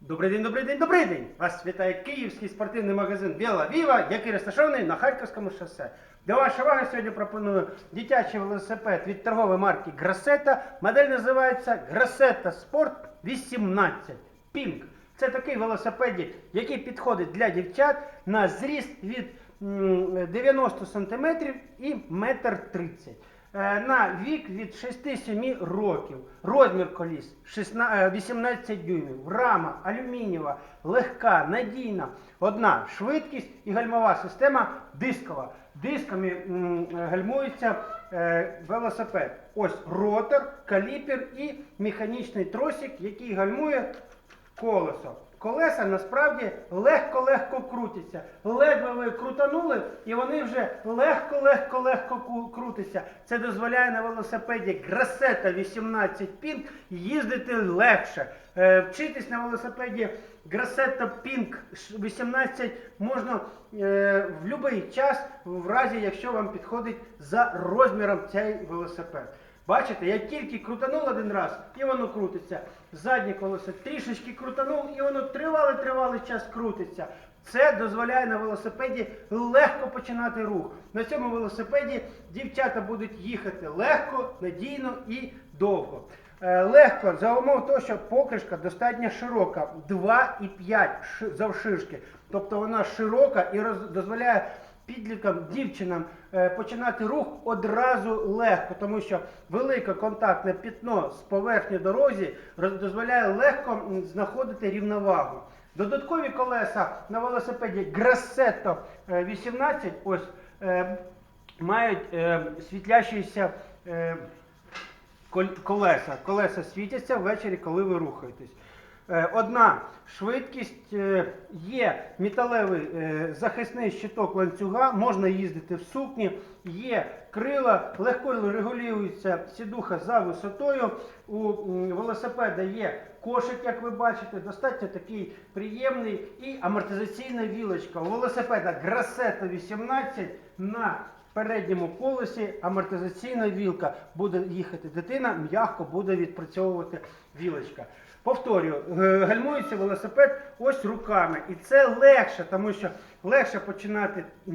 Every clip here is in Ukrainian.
Добрий день, добрий день, добрий день! Вас вітає київський спортивний магазин Біла Віва, який розташований на Харківському шосе. Для вашої уваги сьогодні пропоную дитячий велосипед від торгової марки Грасета. Модель називається Грасета Спорт 18 Pink. Це такий велосипед, який підходить для дівчат на зріст від 90 см і 1,30 м. Е, На вік від 6-7 років. Розмір коліс 16, е, 18 дюймів. Рама алюмінієва, легка, надійна. Одна швидкість і гальмова система дискова. Дисками гальмується е, велосипед. Ось ротор, каліпер і механічний тросик, який гальмує колесо. Колеса насправді легко-легко крутяться. Ледве ви крутанули, і вони вже легко-легко-легко крутяться. Це дозволяє на велосипеді Grasetta 18 Pink їздити легше. Е, Вчитись на велосипеді Grasetta Pink 18 можна е, в будь-який час, в разі, якщо вам підходить за розміром цей велосипед. Бачите, я тільки крутанув один раз, і воно крутиться. Заднє колесо трішечки крутанув, і воно тривалий-тривалий час крутиться. Це дозволяє на велосипеді легко починати рух. На цьому велосипеді дівчата будуть їхати легко, надійно і довго. Е, Легко за умов того, що покришка достатньо широка, 2,5 ши- завширшки. Тобто вона широка і роз- дозволяє підліткам, дівчинам е, починати рух одразу легко, тому що велике контактне пітно з поверхні дорозі дозволяє легко знаходити рівновагу. Додаткові колеса на велосипеді Grassetto е, 18 ось е, мають е, світлящийся е, колеса. Колеса світяться ввечері, коли ви рухаєтесь. Е, Одна швидкість е, є металевий е, захисний щиток ланцюга, можна їздити в сукні, є крила, легко регулюється сідуха за висотою. У велосипеда є кошик, як ви бачите, достатньо такий приємний і амортизаційна вілочка. У велосипеда Grassetto 18 на передньому колесі амортизаційна вілка. Буде їхати дитина, м'яко буде відпрацьовувати вілочка. Повторюю, е, гальмується велосипед ось руками. І це легше, тому що легше починати е,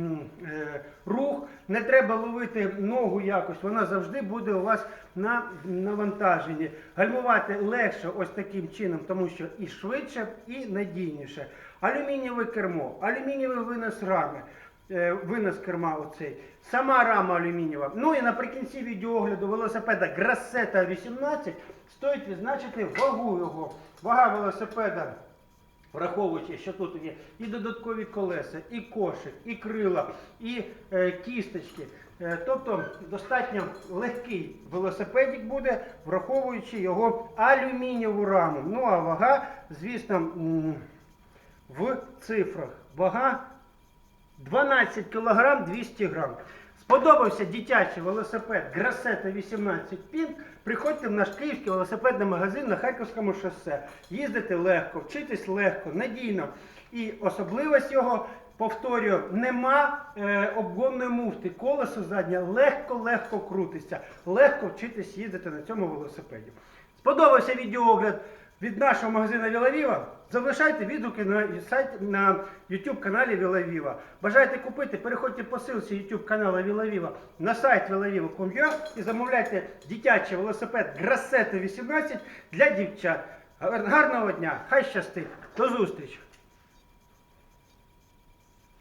рух, не треба ловити ногу якось, вона завжди буде у вас на навантаженні. Гальмувати легше ось таким чином, тому що і швидше, і надійніше. Алюмінієве кермо, алюмінієвий винос рами винос керма оцей. Сама рама алюмінієва. Ну і наприкінці відеогляду велосипеда Grasetta 18 стоїть відзначити вагу його. Вага велосипеда, враховуючи, що тут є і додаткові колеса, і кошик, і крила, і е, кісточки. Е, тобто достатньо легкий велосипедик буде, враховуючи його алюмінієву раму. Ну а вага, звісно, в цифрах. Вага 12 кг 200 грам. Сподобався дитячий велосипед Grasetta 18 Pink. Приходьте в наш київський велосипедний магазин на Харківському шосе. Їздити легко, вчитись легко, надійно. І особливість його, повторюю, нема е, обгонної муфти. Колесо заднє легко-легко крутиться. Легко вчитись їздити на цьому велосипеді. Сподобався відеоогляд від нашого магазину Вілавіва, залишайте відгуки на сайт на YouTube каналі Вілавіва. Бажаєте купити, переходьте по силці YouTube каналу Вілавіва на сайт vilaviva.com.ua і замовляйте дитячий велосипед Грасети18 для дівчат. Гарного дня, хай щастить. До зустрічі!